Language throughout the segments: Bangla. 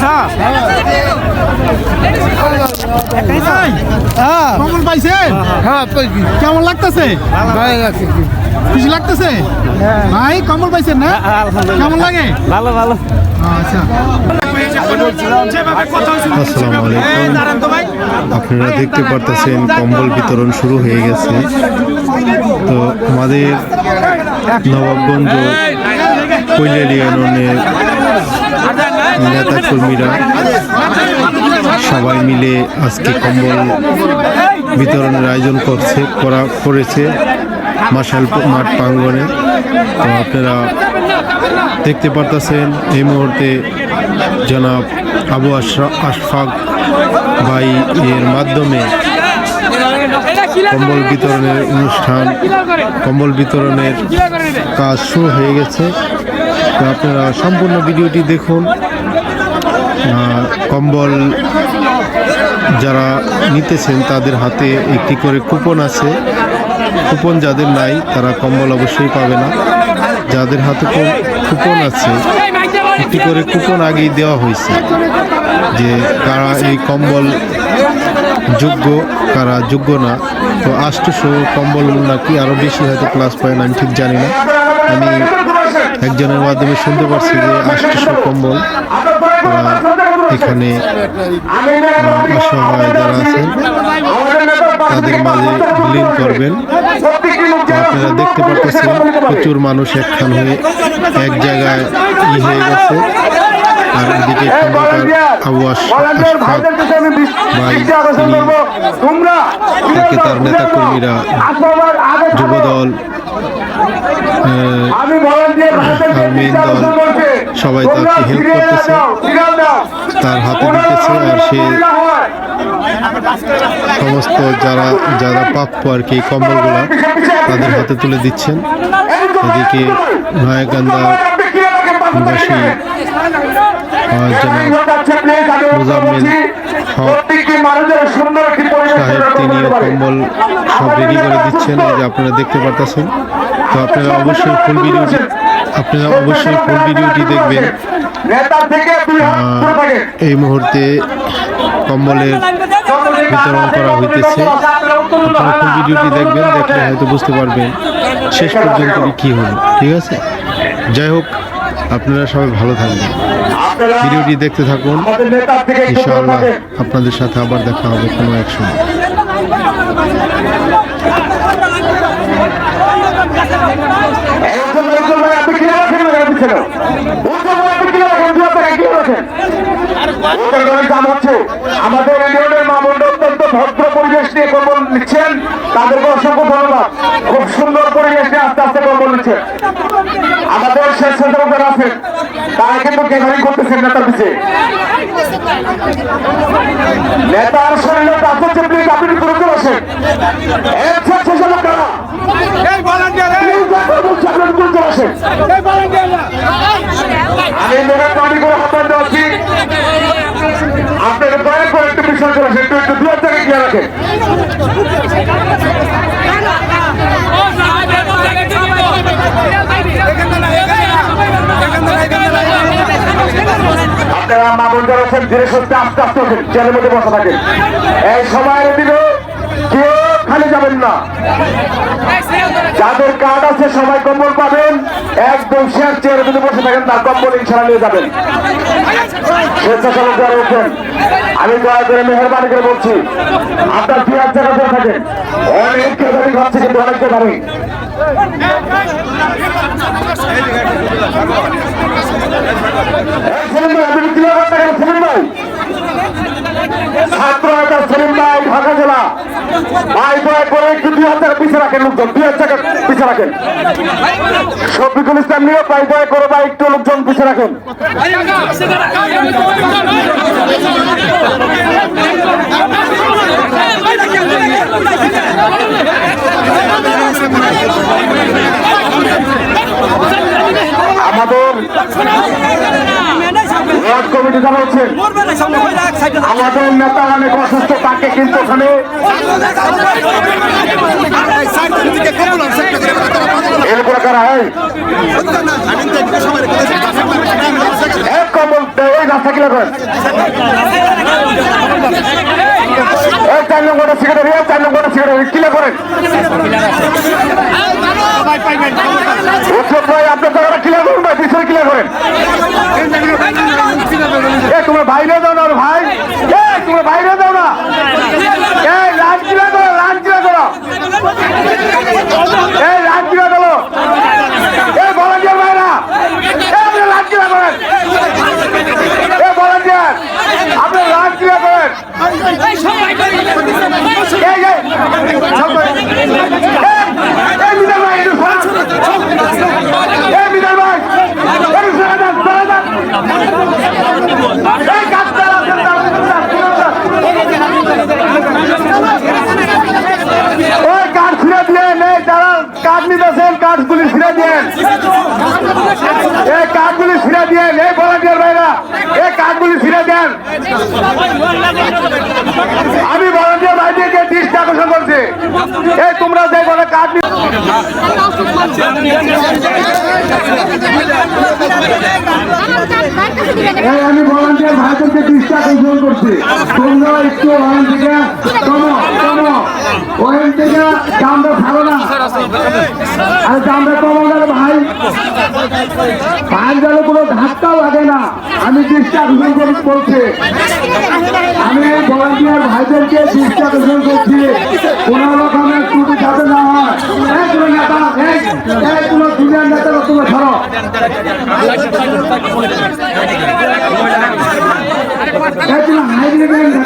হ্যাঁ পাইছে হ্যাঁ কেমন লাগতেছে খুশি লাগতেছে ভাই পাইছেন না কেমন লাগে ভালো ভালো আচ্ছা আপনারা দেখতে পারতেছেন কম্বল বিতরণ শুরু হয়ে গেছে তো আমাদের নবাবগঞ্জ কৈলালি ইউনিয়নের নেতা কর্মীরা সবাই মিলে আজকে কম্বল বিতরণের আয়োজন করছে, করা করেছে মাসাল মাঠ প্রাঙ্গনে তো আপনারা দেখতে পারতেছেন, এই মুহূর্তে জনাব আবু আশফাক ভাই এর মাধ্যমে কম্বল বিতরণের অনুষ্ঠান, কম্বল বিতরণের কাজ শুরু হয়ে গেছে। আপনারা সম্পূর্ণ ভিডিওটি দেখুন। কম্বল যারা নিতেছেন, তাদের হাতে একটি করে কুপন আছে। কুপন যাদের নাই, তারা কম্বল অবশ্যই পাবে না। যাদের হাতে কুপন আছে, একটি করে কুপন আগেই দেওয়া হয়েছে যে কারা এই কম্বল যোগ্য, কারা যোগ্য না। তো আষ্টশো কম্বল নাকি আরও বেশি হয়তো ক্লাস পায় না আমি ঠিক জানি না। আমি একজনের মাধ্যমে শুনতে পারছি যে আষ্টশো কম্বল এখানে অসহায় যারা আছেন তাদের মাঝে বিলীন করবেন। আপনারা দেখতে পাচ্ছেন প্রচুর মানুষ একখান হয়ে এক জায়গায় ই হয়ে গেছে। আর এদিকে আবু আশ- আশফাক ভাই তাকে তার নেতা কর্মীরা যুবদল আহ, আর মেইন দল সবাই তাকে হেল্প করতেছে। তার হাতে দিতেছে আর সে সমস্ত যারা যারা প্রাপ্য আর কি কম্বলগুলা তাদের হাতে তুলে দিচ্ছেন। এদিকে নয়াকান্দা নিবাসী সাহেব তিনিও কম্বল সব রেডি করে দিচ্ছেন। যে আপনারা দেখতে পারতেছেন। তো আপনারা অবশ্যই ফুল ভিডিওটি আপনারা অবশ্যই ফুল ভিডিওটি দেখবেন। এই মুহূর্তে কম্বলের বিতরণ করা হইতেছে। আপনারা ফুল ভিডিওটি দেখবেন, দেখলে হয়তো বুঝতে পারবেন শেষ পর্যন্ত কি হলো, ঠিক আছে? যাই হোক, আপনারা সবাই ভালো থাকবেন। ভিডিওটি দেখতে থাকুন। ইনশাআল্লাহ আপনাদের সাথে আবার দেখা হবে কোনো এক সময় এই উজ্জ্বল ভাই, উজ্জ্বল ভাই, আপনি কিনে রাখেন না গাড়ির পিছনে? উজ্জ্বল ভাই, আপনি কিনে রাখেন, দু হাত টাকা কিনে রাখেন। উজ্জ্বল ভাইয়ের কাম হচ্ছে, আমাদের ইউনিয়নের মামুন অত্যন্ত ভদ্র পরিবেশ নিয়ে কর্ম নিচ্ছেন তাদেরকে অসংখ্য ধন্যবাদ খুব সুন্দর পরিবেশ নিয়ে আস্তে আস্তে কর্ম নিচ্ছেন আমাদের স্বেচ্ছাসেবকরা আছেন তারা কিন্তু গ্যাদারিং করতেছেন নেতার পিছিয়ে নেতার শরীরে হচ্ছে প্লিজ আপনি দূরে চলে আসেন। কারা আমি মেয়ের পানি করে হাতার যাচ্ছি আপনাকে দয়া করে একটু পিছনে চলে আসেন একটু একটু দু হাজার টাকা গিয়ে রাখেন আপনারা মা যারা আছেন, ধীরে সুস্থে, আস্তে আস্তে ওঠেন চেয়ারের মধ্যে বসে থাকেন। এই সময়ের দিকে কেউ খালি যাবেন না। যাদের কার্ড আছে, সবাই কম্বল পাবেন, একদম শেয়ার চেয়ারের মধ্যে বসে থাকেন, তার কম্বল ইনশাল্লাহ নিয়ে যাবেন। স্বেচ্ছাসেবক যারা ওঠেন আমি দয়া করে মেহরবানি করে বলছি, আপনার দুই হাজার থাকেন। অনেক কেদারি হচ্ছে কিন্তু অনেক কেদারি ভাই ভাই ছাত্র নেতা সেলিম ভাই ঢাকা ভাই করে একটু টাকা রাখেন লোকজন দুই হাজার পিছিয়ে রাখেন শফিকুল ইসলাম নিয়ে ভাই দয়া করে ভাই একটু লোকজন পিছিয়ে রাখেন আমাদের যারা হচ্ছেন আমাদের নেতা অনেক অসুস্থ তাকে কিন্তু ওখানে চার নম্বরটা সেক্রেটারি চার নম্বরটা সেক্রেটারি ক্লিয়ার করেন। আপনার জায়গাটা ক্লিয়ার করুন ভাই পিছনে ক্লিয়ার করেন। তোমরা বাইরে দাও না ভাই। তোমরা বাইরে দাও না। ক্লিয়ার করো করেন মিজান ভাই একটু সরান। এই মিজান ভাই একটু সরে যান সরে যান এই কাজটা আছে, ওই কাঠ ছিঁড়ে দিয়ে নেই যারা কাঠ নিতেছেন কাঠগুলি ছিঁড়ে দিয়ে এই কাঠগুলি ছিঁড়ে দিয়ে এই ভলান্টিয়ার ভাইরা এই কাঠগুলি ছিঁড়ে দেন আমি ভলান্টিয়ার ভাইদেরকে দৃষ্টি আকর্ষণ করছি এই তোমরা যে বলে কাঠ নি- এই আমি ভলান্টিয়ার ভাইদেরকে দৃষ্টি আকর্ষণ করছি তোমরা একটু ওখান থেকে কমো কমো ওখান থেকে দামটা ভালো না আর দামটা কমো ভাই। গেল কোনো ধাক্কা লাগে না। আমি দৃষ্টি আকর্ষণ করে বলছি। আমি ভলান্টিয়ার ভাইদেরকে দৃষ্টি আকর্ষণ করছি কোন রকমের ত্রুটি যাতে না হয়। কোনো নেতা, এই কোনো দুনিয়ার তোমরা ধরো। তুমি হাইব্রিড নেতা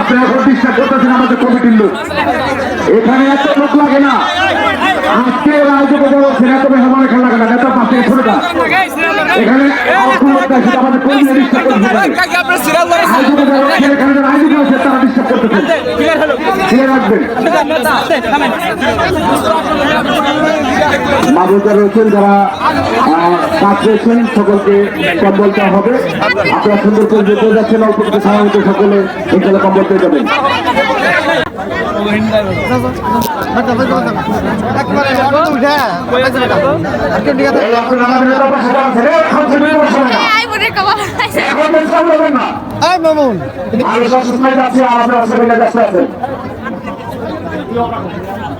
আপনারা প্রতিষ্ঠা করতেছেন আমাদের কমিটির লোক এখানে এত লোক লাগে না আজকে রাজ্য বলছেন এত মেহমান এখানে লাগে না নেতা পাশে ছোট এখানে আমাদের কর্মীরা ডিস্টার্ব করতেছে আয়োজক যারা আছেন, এখানে যারা আয়োজক আছে তারা ডিস্টার্ব করতেছে রাখবেন মাবুদা রয়েছেন যারা কাজ রয়েছেন সকলকে কম্বল দেওয়া হবে। আপনারা সুন্দর করে যেতে যাচ্ছেন অল্প কিছু সময় সকলে এখানে কম্বল পেয়ে যাবেন। মনে মামুন আর আপনারা ব্যস্ত আছেন কিন্তু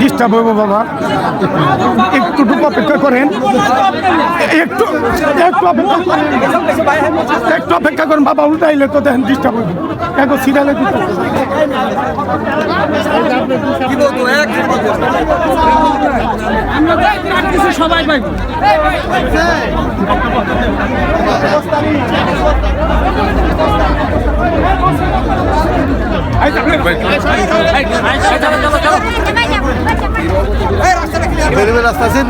ডিস্টার্ব হইব বাবা। একটু টুকু অপেক্ষা করেন। একটু একটু অপেক্ষা করেন। একটু অপেক্ষা করেন, বাবা, উল্টাইলে তো দেখেন ডিস্টার্ব হইব। এখন সিরিয়ালে দিতে সবাই পাইব রাস্তা আছে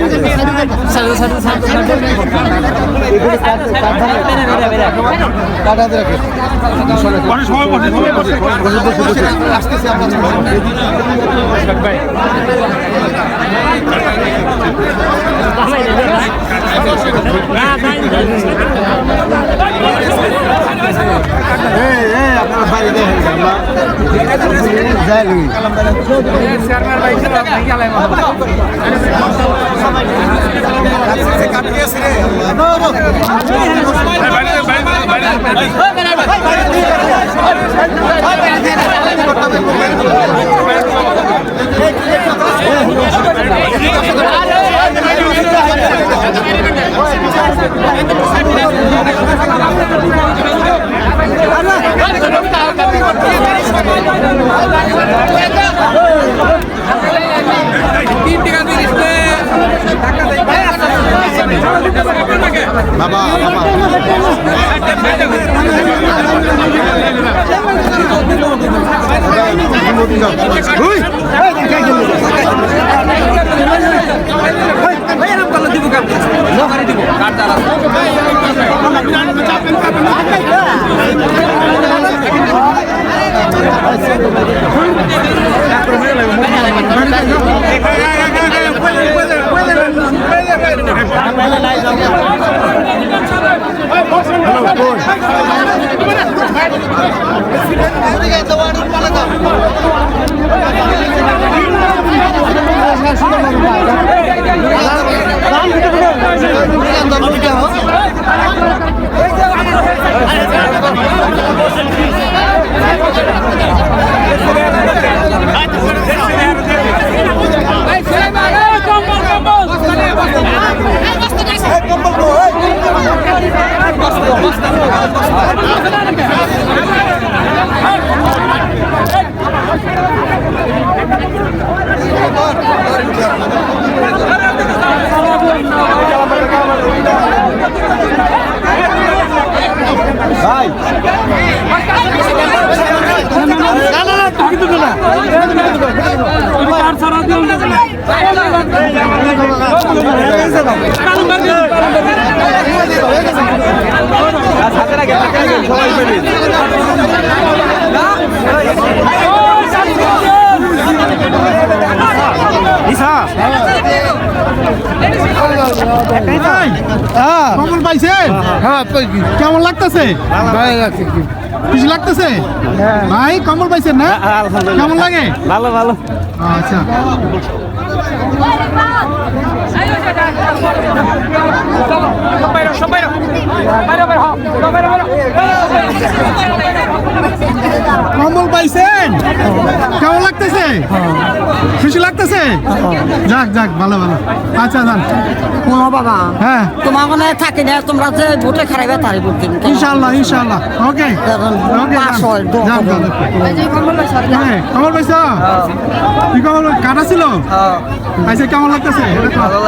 কিন্তু বেরোবে রাস্তা আছে কাটাতে রাখে আসতেছে আমরা এই এই আপনারা বাড়ি দেখেন আমরা যাই লই আরে বাবা বাবা উই ভাই। কমল পাইছে? হ্যাঁ কেমন লাগতেছে? কিছু লাগতেছে? ভাই কমল পাইছেন না? কেমন লাগে? ভালো ভালো। আচ্ছা। কমল পাইছেন? কেমন লাগতেছে? খুশি লাগতেছে? যাক যাক ভালো ভালো। আচ্ছা যান। ও বাবা হ্যাঁ। তোমার মনে থাকে না তোমরা যে ভোটে খারাইবে তারই ভোট দিন। ইনশাআল্লাহ ইনশাআল্লাহ। ওকে। ওকে হয়, দোয়া যান যান। হ্যাঁ কমল পাইছ? কি কমল কাটা ছিল? আচ্ছা কেমন লাগতেছে? কও।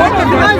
Hey,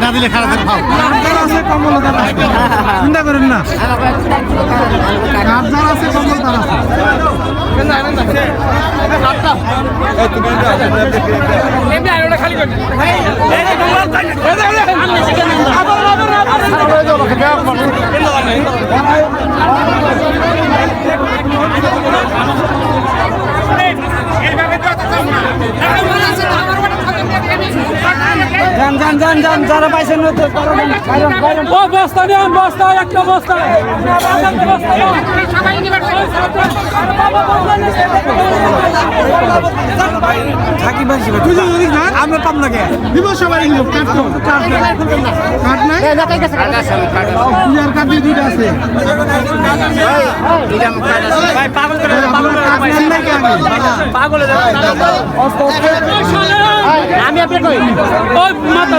না দিলে খারাপ খাও চিন্তা করেন না আপনার আছে কম্বল তার আছে যান যান যান যান যারা পাইছেন। ও বস্তা নেন বস্তা একটা বস্তা। আমরা পাম না কে? দিব সবাই নিব কার্ড তো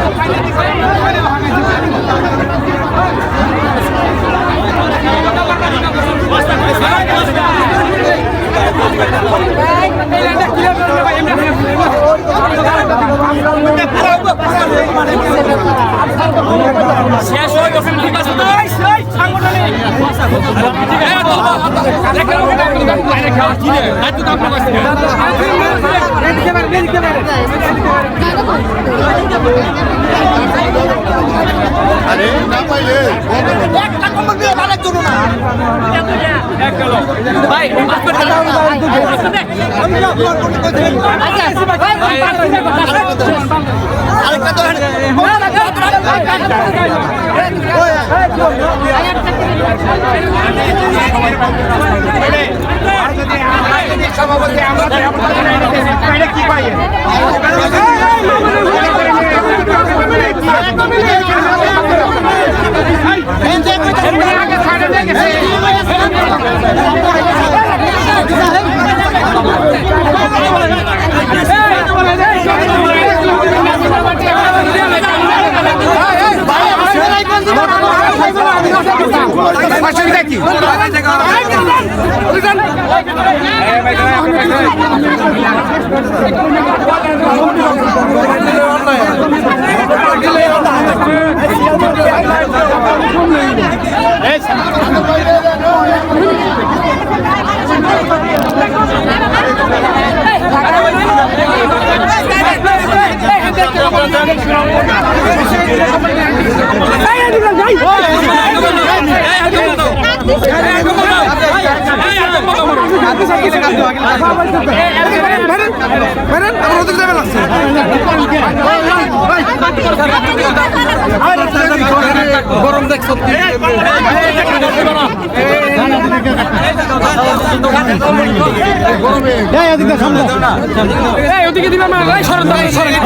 ইয়ার কার্ড দিয়ে দুইটা আছে। ভাই পাগল করে আপনার কার্ড নেন কে মাথা দাবাই দিয়ে দিয়ে দেন না তো শেষ হয়ে গেছে ঠিক আছে এই সেই গরম দেখ সত্যি ওদিকে দিলাম সরেন সরেন।